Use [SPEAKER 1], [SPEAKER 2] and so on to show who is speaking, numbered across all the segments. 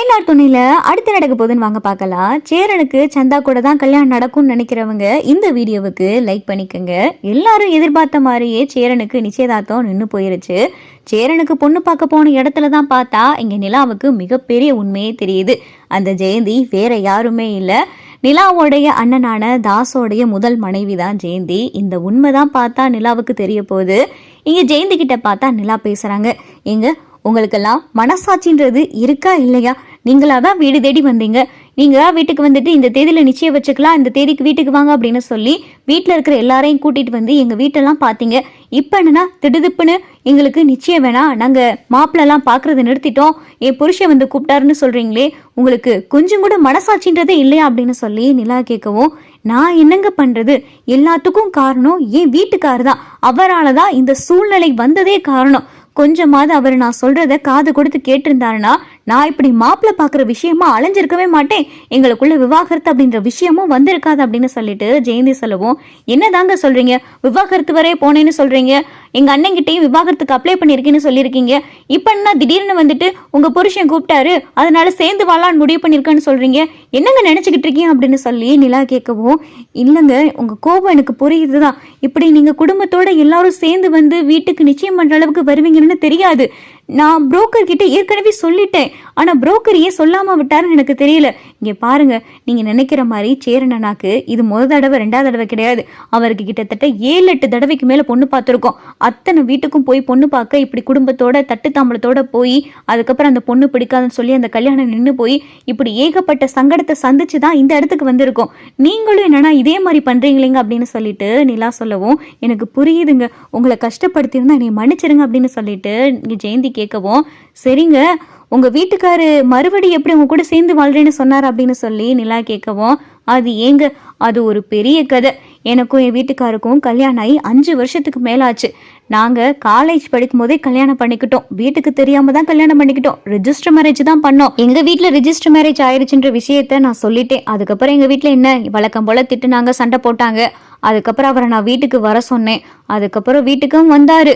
[SPEAKER 1] நைலார் துணையில அடுத்து நடக்க போகுதுன்னு வாங்க பார்க்கலாம். சேரனுக்கு சந்தா கூட தான் கல்யாணம் நடக்கும்னு நினைக்கிறவங்க இந்த வீடியோவுக்கு லைக் பண்ணிக்கோங்க. எல்லாரும் எதிர்பார்த்த மாதிரியே சேரனுக்கு நிச்சயதார்த்தம் நின்று போயிருச்சு. சேரனுக்கு பொண்ணு பார்க்க போன இடத்துல தான் பார்த்தா இங்க நிலாவுக்கு மிகப்பெரிய உண்மையே தெரியுது. அந்த ஜெயந்தி வேற யாருமே இல்லை. நிலாவோடைய அண்ணனான தாஸோடைய முதல் மனைவி தான் ஜெயந்தி. இந்த உண்மை தான் பார்த்தா நிலாவுக்கு தெரிய போகுது. இங்க ஜெயந்தி கிட்ட பார்த்தா நிலா பேசுறாங்க. எங்கள் உங்களுக்கெல்லாம் மனசாட்சின்றது இருக்கா இல்லையா? நீங்களா தான் வீடு தேடி வந்தீங்க. நீங்களா வீட்டுக்கு வந்துட்டு இந்த தேதியில் நிச்சயம் வச்சுக்கலாம் இந்த தேதிக்கு வீட்டுக்கு வாங்க அப்படின்னு சொல்லி வீட்டில் இருக்கிற எல்லாரையும் கூட்டிகிட்டு வந்து எங்கள் வீட்டெல்லாம் பார்த்தீங்க இப்போ என்னன்னா திடுதிப்புன்னு எங்களுக்கு நிச்சயம் வேணாம். நாங்கள் மாப்பிள்ளெல்லாம் பார்க்குறத நிறுத்திட்டோம். என் புருஷன் வந்து கூப்பிட்டாருன்னு சொல்கிறீங்களே உங்களுக்கு கொஞ்சம் கூட மனசாட்சின்றதே இல்லையா அப்படின்னு சொல்லி நிலா கேட்கவும் நான் என்னங்க பண்ணுறது எல்லாத்துக்கும் காரணம் என் வீட்டுக்காரர் தான். அவரால் தான் இந்த சூழ்நிலை வந்ததே காரணம். கொஞ்சமாவது அவர் நான் சொல்றத காது கொடுத்து கேட்டிருந்தாருன்னா நான் இப்படி மாப்பிள்ளை பார்க்குற விஷயமா அலைஞ்சிருக்கவே மாட்டேன். எங்களுக்குள்ள விவாகரத்து அப்படின்ற விஷயமும் வந்திருக்காது அப்படின்னு சொல்லிட்டு ஜெயந்தி சொல்லவும். என்னதாங்க சொல்கிறீங்க விவாகரத்து வரை போனேன்னு சொல்கிறீங்க எங்கள் அண்ணன்கிட்டயும் விவாகரத்துக்கு அப்ளை பண்ணியிருக்கேன்னு சொல்லியிருக்கீங்க. இப்போ என்ன திடீர்னு வந்துட்டு உங்கள் புருஷன் கூப்பிட்டாரு அதனால சேர்ந்து வாழான் முடிவு பண்ணியிருக்கேன்னு சொல்கிறீங்க என்னங்க நினச்சிக்கிட்டு இருக்கீங்க அப்படின்னு சொல்லி நிலா கேட்கவும் இல்லைங்க உங்கள் கோபம் எனக்கு புரியுது தான் இப்படி நீங்கள் குடும்பத்தோட எல்லாரும் சேர்ந்து வந்து வீட்டுக்கு நிச்சயம் பண்ணுற அளவுக்கு வருவீங்கன்னு தெரியாது. நான் புரோக்கர் கிட்ட ஏற்கனவே சொல்லிட்டேன். ஆனால் புரோக்கர் ஏன் சொல்லாமல் விட்டாருன்னு எனக்கு தெரியல. இங்கே பாருங்க நீங்கள் நினைக்கிற மாதிரி சேரணனாக்கு இது முத தடவை ரெண்டாவது தடவை கிடையாது. அவருக்கு கிட்டத்தட்ட ஏழு எட்டு தடவைக்கு மேலே பொண்ணு பார்த்துருக்கோம். அத்தனை வீட்டுக்கும் போய் பொண்ணு பார்க்க இப்படி குடும்பத்தோட தட்டு தாம்பளத்தோட போய் அதுக்கப்புறம் அந்த பொண்ணு பிடிக்காதுன்னு சொல்லி அந்த கல்யாணம் நின்று போய் இப்படி ஏகப்பட்ட சங்கடத்தை சந்திச்சு தான் இந்த இடத்துக்கு வந்திருக்கோம். நீங்களும் என்னன்னா இதே மாதிரி பண்ணுறீங்களேங்க அப்படின்னு சொல்லிட்டு நிலா சொல்லவும் எனக்கு புரியுதுங்க. உங்களை கஷ்டப்படுத்தியிருந்தா என்னை மன்னிச்சிருங்க அப்படின்னு சொல்லிட்டு இங்கே ஜெயந்திக்கு கேட்கவும் சரிங்க உங்க வீட்டுக்காரு மறுபடி எப்படி உங்க கூட சேர்ந்து வாழ்றேன்னு சொன்னார் அப்படின்னு சொல்லி நிலா கேட்கவும் அது ஏங்க அது ஒரு பெரிய கதை. எனக்கும் என் வீட்டுக்காருக்கும் கல்யாணம் ஆகி அஞ்சு வருஷத்துக்கு மேலாச்சு. நாங்கள் காலேஜ் படிக்கும் போதே கல்யாணம் பண்ணிக்கிட்டோம். வீட்டுக்கு தெரியாம தான் கல்யாணம் பண்ணிக்கிட்டோம். ரிஜிஸ்டர் மேரேஜ் தான் பண்ணோம். எங்க வீட்டில் ரிஜிஸ்டர் மேரேஜ் ஆயிடுச்சுன்ற விஷயத்த நான் சொல்லிட்டேன். அதுக்கப்புறம் எங்க வீட்டில் என்ன வழக்கம் போல திட்டுனாங்க சண்டை போட்டாங்க. அதுக்கப்புறம் அவரை நான் வீட்டுக்கு வர சொன்னேன். அதுக்கப்புறம் வீட்டுக்கும் வந்தாரு.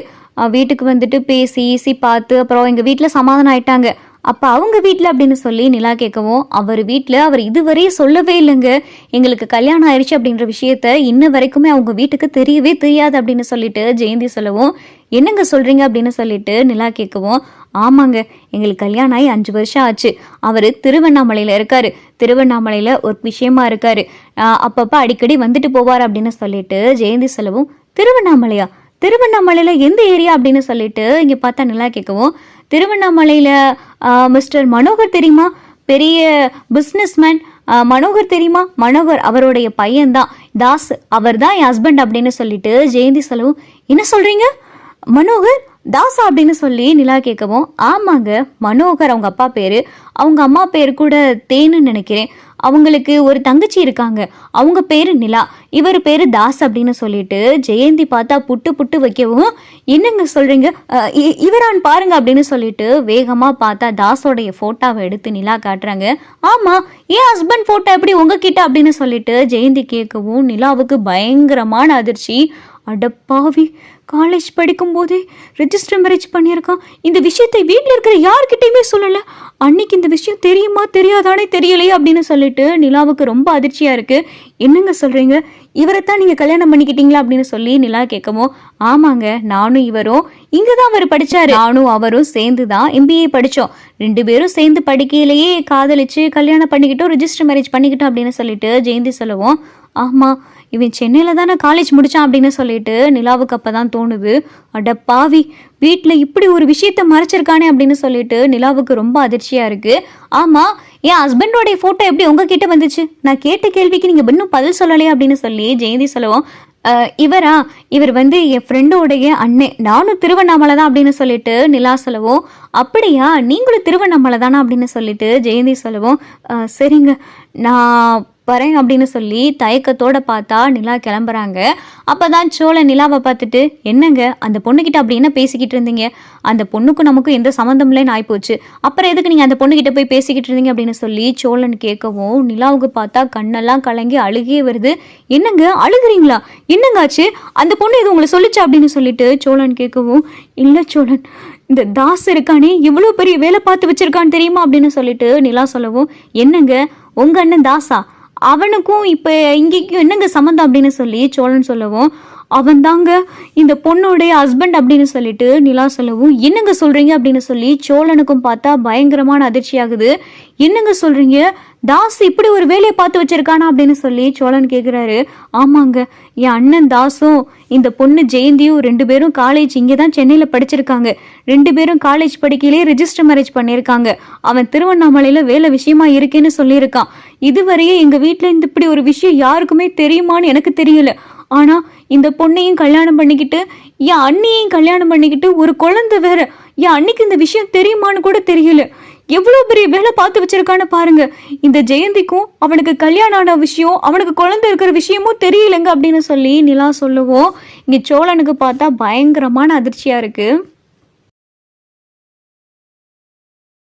[SPEAKER 1] வீட்டுக்கு வந்துட்டு பேசி ஈசி பார்த்து அப்புறம் எங்கள் வீட்டில் சமாதானம் ஆயிட்டாங்க. அப்போ அவங்க வீட்டில் அப்படின்னு சொல்லி நிலா கேட்கவும் அவர் வீட்டில் அவர் இதுவரையும் சொல்லவே இல்லைங்க. எங்களுக்கு கல்யாணம் ஆயிடுச்சு அப்படின்ற விஷயத்த இன்ன வரைக்குமே அவங்க வீட்டுக்கு தெரியவே தெரியாது அப்படின்னு சொல்லிட்டு ஜெயந்தி சொல்லவும் என்னங்க சொல்கிறீங்க அப்படின்னு சொல்லிட்டு நிலா கேட்கவும் ஆமாங்க எங்களுக்கு கல்யாணம் ஆகி அஞ்சு வருஷம் ஆச்சு. அவர் திருவண்ணாமலையில் இருக்காரு. திருவண்ணாமலையில் ஒரு விஷயமா இருக்காரு. அப்பப்போ அடிக்கடி வந்துட்டு போவார் அப்படின்னு சொல்லிட்டு ஜெயந்தி சொல்லவும் திருவண்ணாமலையா? திருவண்ணாமலையில் எந்த ஏரியா அப்படின்னு சொல்லிட்டு இங்கே பார்த்தா நிலா கேட்கவும். திருவண்ணாமலையில் மிஸ்டர் மனோகர் தெரியுமா? பெரிய பிஸ்னஸ்மேன் மனோகர் தெரியுமா? மனோகர் அவருடைய பையன்தான். தாஸ் அவர் தான் என் ஹஸ்பண்ட் அப்படின்னு சொல்லிட்டு ஜெயந்தி சொல்லவும் என்ன சொல்கிறீங்க மனோகர் தாசா அப்படின்னு சொல்லி நிலா கேட்கவும் ஆமாங்க மனோகர் அவங்க அப்பா பேர். அவங்க அம்மா பேர் கூட தேன்னு நினைக்கிறேன். அவங்களுக்கு ஒரு தங்கச்சி இருக்காங்க. அவங்க பேர் நிலா. இவர் பேர் தாஸ் அப்படின்னு சொல்லிட்டு ஜெயந்தி பார்த்தா புட்டு புட்டு வைக்கவும் என்னங்க சொல்கிறீங்க இ- இவரான் பாருங்க அப்படின்னு சொல்லிட்டு வேகமாக பார்த்தா தாஸோடைய ஃபோட்டோவை எடுத்து நிலா காட்டுறாங்க. ஆமாம் ஏன் ஹஸ்பண்ட் ஃபோட்டோ எப்படி உங்ககிட்ட? அப்படின்னு சொல்லிட்டு ஜெயந்தி கேட்கவும் நிலாவுக்கு பயங்கரமான அதிர்ச்சி. அடப்பாவி. காலேஜ் படிக்கும்போதே ரெஜிஸ்டர் மேரேஜ் பண்ணியிருக்கான். இந்த விஷயத்தை வீட்டில் இருக்கிற யார்கிட்டையுமே சொல்லலை. அன்னைக்கு இந்த விஷயம் தெரியுமா தெரியாதானே தெரியலையே அப்படின்னு சொல்லிட்டு நிலாவுக்கு ரொம்ப அதிர்ச்சியாக இருக்குது என்னங்க சொல்றீங்க? இவரைத்தான் நீங்கள் கல்யாணம் பண்ணிக்கிட்டீங்களா அப்படின்னு சொல்லி நிலா கேட்கவும் ஆமாங்க நானும் இவரும் இங்கே தான் அவர் படித்தார் நானும் அவரும் சேர்ந்து தான் எம்பிஏ படித்தோம் ரெண்டு பேரும் சேர்ந்து படிக்கையிலேயே காதலிச்சு கல்யாணம் பண்ணிக்கிட்டோம் ரிஜிஸ்டர் மேரேஜ் பண்ணிக்கிட்டோம் அப்படின்னு சொல்லிட்டு ஜெயந்தி சொல்லவும் ஆமாம் இவன் சென்னையில் தானே காலேஜ் முடித்தான் அப்படின்னு சொல்லிட்டு நிலாவுக்கு அப்போ தான் தோணுது. அட பாவி வீட்டில் இப்படி ஒரு விஷயத்த மறைச்சிருக்கானே அப்படின்னு சொல்லிட்டு நிலாவுக்கு ரொம்ப அதிர்ச்சியாக இருக்குது ஆமாம் என் ஹஸ்பண்டோடைய ஃபோட்டோ எப்படி உங்ககிட்ட வந்துச்சு? நான் கேட்ட கேள்விக்கு நீங்கள் இன்னும் பதில் சொல்லலையே அப்படின்னு சொல்லி ஜெயந்தி சொல்லுவோம் இவரா இவர் வந்து என் ஃப்ரெண்டோடைய அண்ணன் நானும் திருவண்ணாமலை தான் அப்படின்னு சொல்லிட்டு நிலா சொல்லவும் அப்படியா நீங்களும் திருவண்ணாமலை தானா அப்படின்னு சொல்லிட்டு ஜெயந்தி சொல்லவும் சரிங்க. நான் வரேன் அப்படின்னு சொல்லி தயக்கத்தோட பார்த்தா நிலா கிளம்புறாங்க. அப்பதான் சோழ நிலாவை பார்த்துட்டு என்னங்க அந்த பொண்ணுகிட்ட அப்படி என்ன பேசிக்கிட்டு இருந்தீங்க? அந்த பொண்ணுக்கும் நமக்கும் எந்த சம்மந்தம் இல்லைன்னு ஆயிப்போச்சு. அப்புறம் எதுக்கு நீங்கள் அந்த பொண்ணுகிட்ட போய் பேசிக்கிட்டு இருந்தீங்க? அப்படின்னு சொல்லி சோழன் கேட்கவும் நிலாவுக்கு பார்த்தா கண்ணெல்லாம் கலங்கி அழுகே வருது. என்னங்க அழுகுறீங்களா? என்னங்காச்சு? அந்த பொண்ணு இது உங்களை சொல்லிச்சா? அப்படின்னு சொல்லிட்டு சோழன் கேட்கவும் இல்லை சோழன் இந்த தாஸ் இருக்கானே இவ்வளோ பெரிய வேலை பார்த்து வச்சிருக்கான்னு தெரியுமா? அப்படின்னு சொல்லிட்டு நிலா சொல்லவும் என்னங்க உங்க அண்ணன் தாஸா அவனுக்கும் இப்போ இங்கேக்கும் என்னங்க சம்மந்தம் அப்படின்னு சொல்லி சோழன் சொல்லவும் அவன் தாங்க இந்த பொண்ணுடைய ஹஸ்பண்ட் அப்படின்னு சொல்லிட்டு நிலா சொல்லவும் என்னங்க சொல்றீங்க? அப்படின்னு சொல்லி சோழனுக்கும் பார்த்தா பயங்கரமான அதிர்ச்சி ஆகுது என்னங்க சொல்றீங்க? தாஸ் இப்படி ஒரு வேலையை பார்த்து வச்சிருக்கானா? அப்படின்னு சொல்லி சோழன் கேட்குறாரு ஆமாங்க என் அண்ணன் தாஸும் இந்த பொண்ணு ஜெயந்தியும் ரெண்டு பேரும் காலேஜ் இங்கே தான் சென்னையில் படிச்சிருக்காங்க. ரெண்டு பேரும் காலேஜ் படிக்கையிலே ரிஜிஸ்டர் மேரேஜ் பண்ணியிருக்காங்க அவன் திருவண்ணாமலையில் வேலை விஷயமா இருக்கேன்னு சொல்லியிருக்கான். இதுவரையே எங்கள் வீட்டில் இந்த இப்படி ஒரு விஷயம் யாருக்குமே தெரியுமான்னு எனக்கு தெரியல. ஆனால் இந்த பொண்ணையும் கல்யாணம் பண்ணிக்கிட்டு என் அண்ணியையும் கல்யாணம் பண்ணிக்கிட்டு ஒரு குழந்தை வேற. என் அன்னைக்கு இந்த விஷயம் தெரியுமான்னு கூட தெரியல. எவ்வளோ பெரிய வேலை பார்த்து வச்சிருக்கான்னு பாருங்க. இந்த ஜெயந்திக்கும் அவனுக்கு கல்யாணம் ஆன விஷயம் அவனுக்கு குழந்தை இருக்கிற விஷயமும் தெரியலங்க அப்படின்னு சொல்லி நிலா சொல்லுவோம் இங்கே சோழனுக்கு பார்த்தா பயங்கரமான அதிர்ச்சியாக இருக்குது